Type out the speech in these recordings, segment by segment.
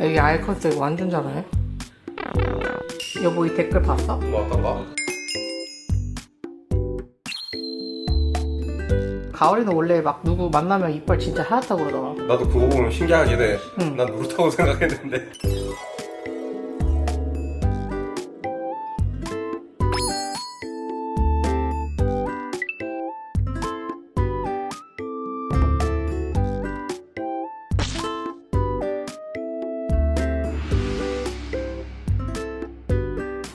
여기 아이컨스 완전 잘하네. 여보 이 댓글 봤어? 뭐 어떤 거? 가을이는 원래 막 누구 만나면 이빨 진짜 하얗다고 그러더라. 나도 그거 보면 신기하긴 해. 응. 난 노릇하고 생각했는데.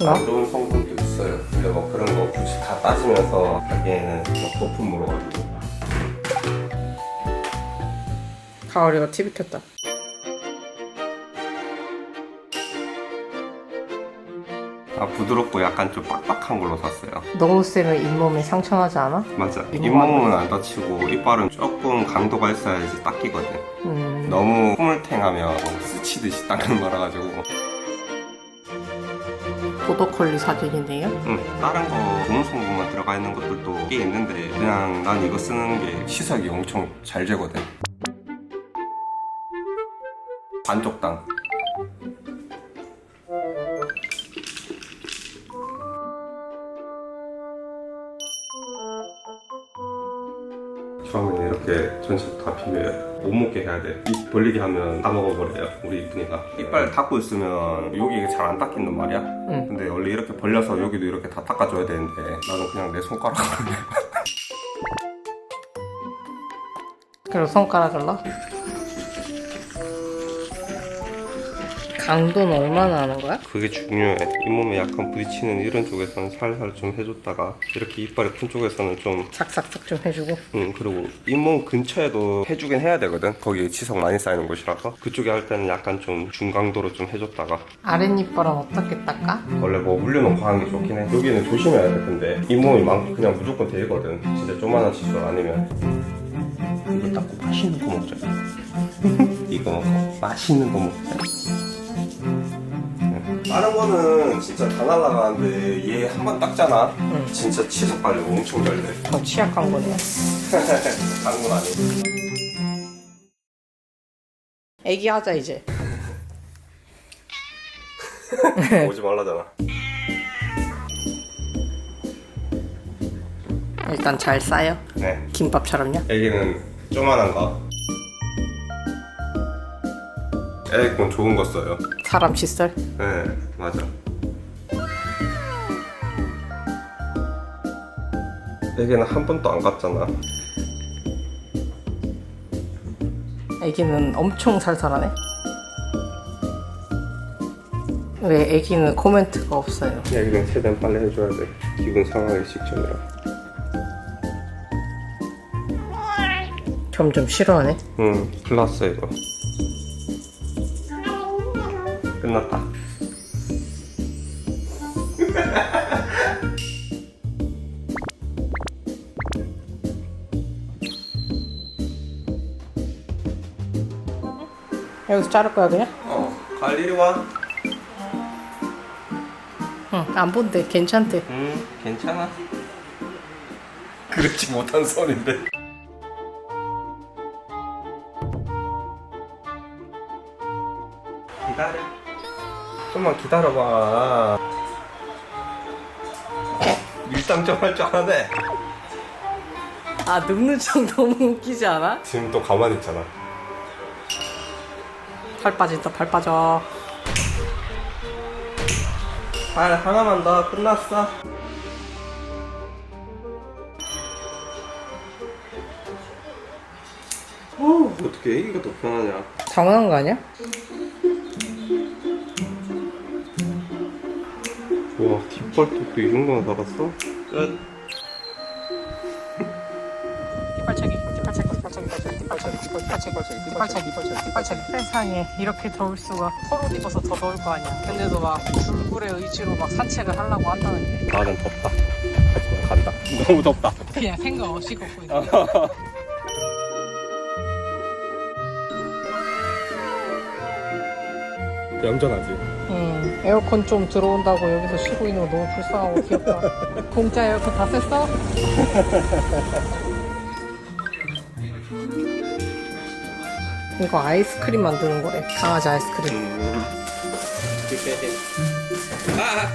나? 안 좋은 성분도 있어요. 근데 뭐 그런 거 굳이 다 따지면서 하기에는 뭐 거품으로 가지고. 가을이가 TV 켰다. 아 부드럽고 약간 좀 빡빡한 걸로 샀어요. 너무 세면 잇몸에 상처나지 않아? 맞아. 잇몸 잇몸은 안 다치고 이빨은 조금 강도가 있어야지 닦이거든. 음. 너무 흐물탱하면 스치듯이 닦는 말아가지고. 보더콜리 사진이네요. 응, 다른 거 좋은 성분만 들어가 있는 것들도 꽤 있는데 그냥 난 이거 쓰는 게 시석이 엄청 잘 되거든. 반쪽당. 전체 다 비벼요. 못 먹게 해야 돼. 입 벌리게 하면 다 먹어버려요. 우리 이쁜이가. 이빨 닫고 있으면 여기 잘 안 닦인단 말이야. 응. 근데 원래 이렇게 벌려서 여기도 이렇게 다 닦아줘야 되는데 나는 그냥 내 손가락으로 해. 그리고 손가락을로. 강도는 얼마나 하는 거야? 그게 중요해. 잇몸에 약간 부딪히는 이런 쪽에서는 살살 좀 해줬다가 이렇게 이빨이 큰 쪽에서는 좀 삭삭삭 좀 해주고. 음, 그리고 잇몸 근처에도 해주긴 해야 되거든. 거기 치석 많이 쌓이는 곳이라서 그쪽에 할 때는 약간 좀 중강도로 좀 해줬다가 아랫니빨은 어떻게 닦아? 원래 뭐 물려놓고 하는 게 좋긴 해. 여기는 조심해야 돼. 근데 잇몸이 많고 그냥 무조건 되거든. 진짜 조만한 치수 아니면 이거 닦고 맛있는 거 먹자. 이거 먹고 맛있는 거 먹자. 응. 다른 거는 진짜 다 날라가는데 얘 한 번 닦잖아. 응. 진짜 치석 관리 엄청 잘 돼. 더 취약한 거네. 다른 건 아니고. 애기 하자 이제. 오지 말라잖아. 일단 잘 싸요. 네. 김밥처럼요. 애기는 조만한 거. 에어컨 좋은 거 써요. 사람 칫솔. 네, 맞아. 애기는 한 번도 안 갔잖아. 애기는 엄청 살살하네. 왜 애기는 코멘트가 없어요? 애기는 최대한 빨리 해줘야 돼. 기분 상하기 직전이라. 점점 싫어하네. 응, 클났어 이거. 끝났다. 여기서 자를 거야 그냥? 어, 갈 일이 와. 응, 안 본대. 괜찮대. 응, 괜찮아. 그렇지 못한 선인데. 좀만 기다려봐. 밀당 좀할줄 아네. 아 늙는 척 너무 웃기지 않아? 지금 또 가만히 있잖아. 팔 빠진다. 팔 빠져. 발 하나만 더 끝났어. 어, 어떻게 애기가 더 편하냐? 당연한 거 아니야? 와, 뒷발톱도 이 정도나 달았어? 끝. 뒷발차기. 뒷발차기. 뒷발차기. 뒷발차기. 뒷발차기. 뒷발차기. 뒷발차기. 뒷발차기. 뒷발차기. 세상에 이렇게 더울 수가. 털옷 입어서 더 더울 거 아니야. 근데도 막 불굴의 의지로 막 산책을 하려고 한다는 게 나는 덥다. 하지만 간다. 너무 덥다. 그냥 생각 없이 걷고 있는. 얌전하지? 음, 에어컨 좀 들어온다고 여기서 쉬고 있는 거 너무 불쌍하고 귀엽다. 공짜 에어컨 다 쐈어? 이거 아이스크림 만드는 거래. 강아지 아이스크림. 음. 아!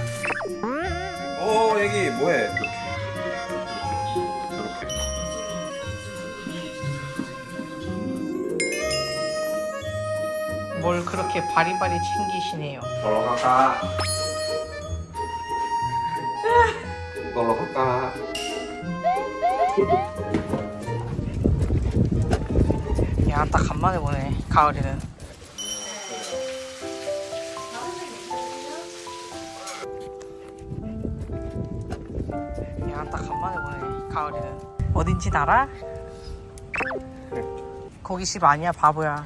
오, 애기, 뭐해? 뭘 그렇게 바리바리 챙기시네요. 야, 딱 간만에 보네. 가을이는. 야, 딱 간만에 보네. 가을이는. 어딘지 알아? 거기 집 아니야, 바보야.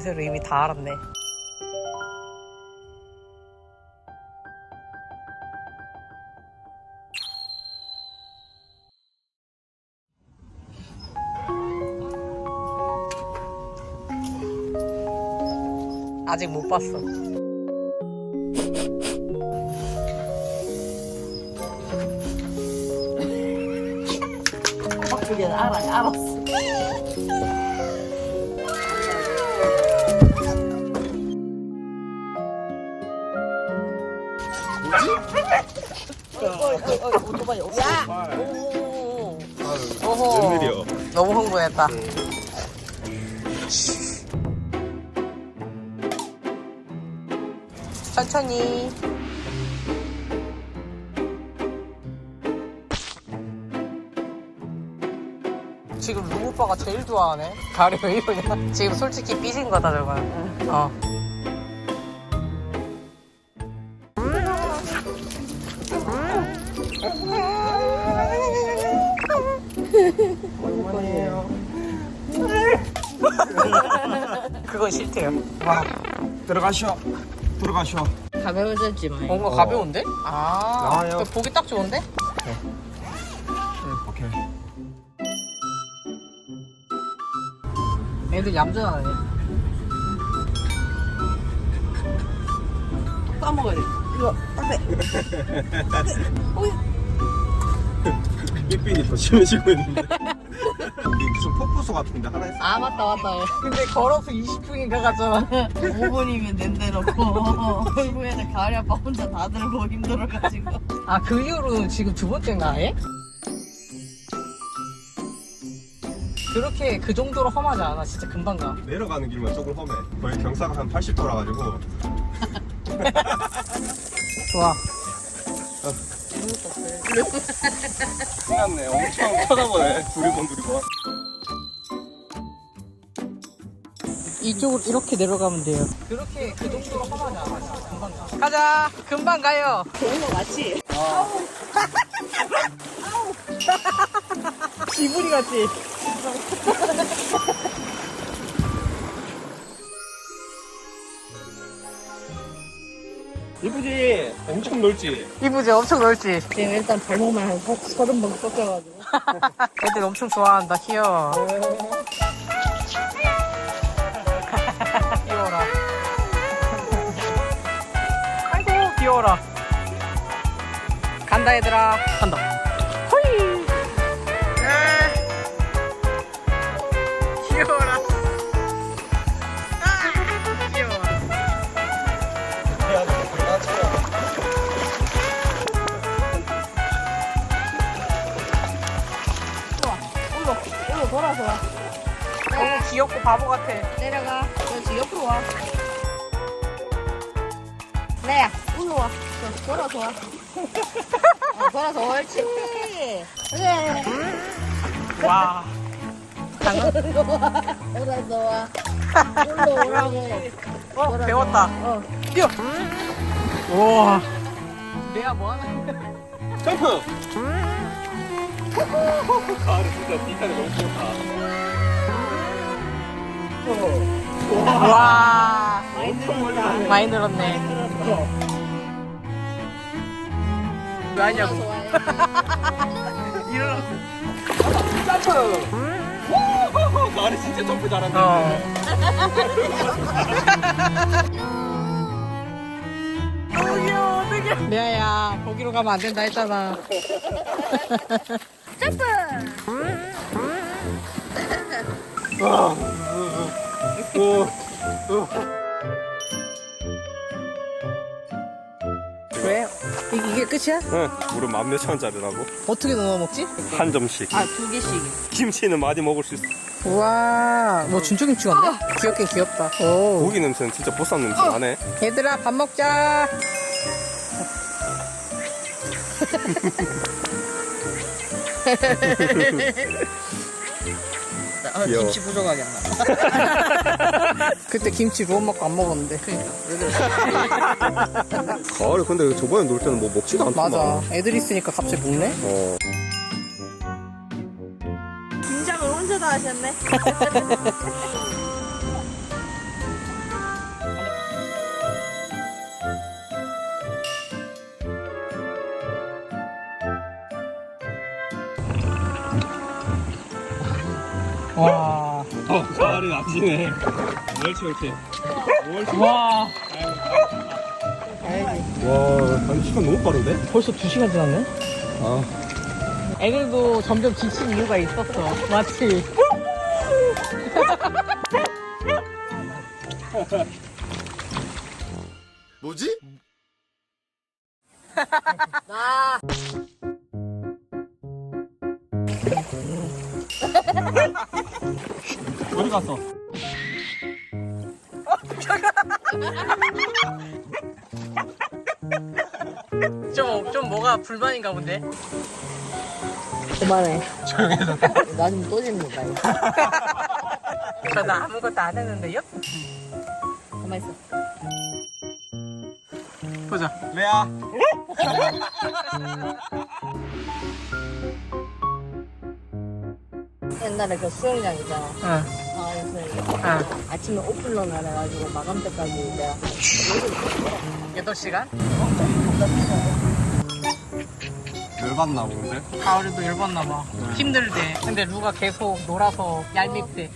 냄새로 이미 다 알았네. 아직 못 봤어. 오토바이, 야! 오. 오호. 웬일이야? 너무 흥분했다. 천천히. 지금 루 오빠가 제일 좋아하네. 왜 이러냐? 지금 솔직히 삐진 거다 저거. 어. 그건 싫대요. 와, 들어가셔. 들어가셔. 가벼워졌지만. 뭔가 어. 가벼운데? 아, 나와요. 그 보기 딱 좋은데? 오케이. 애들 얌전하네. 까먹어야 돼. 이거, 앞에. 삐삐니 더 심해지고 있는데. 이게 무슨 폭포수 같은데 하나 있어. 아, 맞다, 맞다. 근데 걸어서 20분인가 가잖아. 5분이면 된대놓고. 결국에는 가을이 아빠 혼자 다 들고 힘들어가지고. 아, 그 이후로 지금 두 번째인가 아예? 그렇게 그 정도로 험하지 않아. 진짜 금방 가. 내려가는 길만 조금 험해. 거의 경사가 한 80도라 가지고. 좋아. 신났네. 엄청 쳐다보네. 둘이 본. 이쪽으로 이렇게 내려가면 돼요. 그렇게 그 정도로. 진짜 금방 가. 가자. 금방 가요. 좋은 거 맞지? 지브리 같지? 엄청 넓지? 이쁘지? 엄청 넓지? 지금 일단 발목만 한 서- 서른 번 꺾여가지고. 애들 엄청 좋아한다. 귀여워. 귀여워라. 아이고, 귀여워라. 간다, 얘들아. 간다. 귀엽고 바보 같아. 내려가. 그렇지, 옆으로 와. 네, 일로 와. 저, 돌아서 와. 어, 돌아서 옳지. 그래. 와. 일로 와. 돌아서 와. 일로 오라고. 어, 돌아서 배웠다. 와. 어. 뛰어! 우와. 내가 뭐 하는 거야? 점프! 가을이 진짜 비타는 너무 좋다. 와. 많이 늘었다. 많이 늘었네. 왜 하냐고. 돌아서 와요. 일어났어. 점프! 가을이 진짜 점프 잘한다. 어. 레아야 거기로 가면 안 된다 했잖아 점프! 왜? 이, 이게 끝이야? 응 무릎 만 몇천 원짜리라고 어떻게 넣어 먹지? 한 점씩 아, 두 개씩. 김치는 많이 먹을 수 있어 우와 뭐 준초김치 같네? 귀엽긴 귀엽다 오. 고기 냄새는 진짜 보쌈 냄새 나네 얘들아 밥 먹자 아, 귀여워. 김치 부족하게 안 나. 그때 김치 로움 먹고 안 먹었는데. 가을에 근데 저번에 놀 때는 뭐 먹지도 않더만 맞아. 애들 있으니까 갑자기 먹네? 어. 김장을 혼자 다 하셨네. 와. 어 가을이 아지네 멸치 멸치 와. 와 아니 시간 너무 빠른데? 벌써 2시간 지났네? 아 애들도 점점 지친 이유가 있었어. 맞지? 뭐지? 나. 어디 갔어? 좀, 좀 뭐가 불만인가 본데? 그만해. 조용해서. 나좀 또 집니다. 이거. 저는 아무것도 안 했는데요? 가만 있어. 보자. 레아 옛날에 그 수영장 있잖아. 응, 아. 아침에 오픈런 안 해가지고 마감 때까지 내가 8시간? 열받나 보는데? 가을에도 열받나 봐. 힘들대. 근데 루가 계속 놀아서 얄밉대.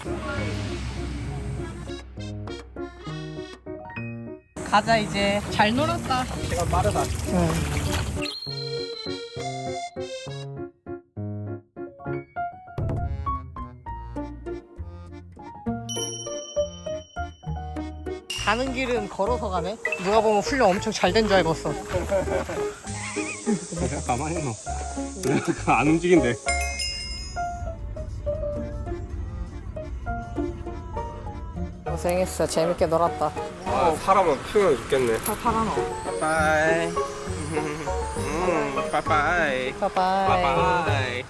가자, 이제. 잘 놀았다. 시간 빠르다 응. 가는 길은 걸어서 가네? 누가 보면 훈련 엄청 잘 된 줄 알겠어. 그냥 가만히 있노 내가 안 움직인대 고생했어. 재밌게 놀았다. 아 사람은 피곤해 죽겠네. 빠빠이 음 빠빠이 바이바이. 빠빠이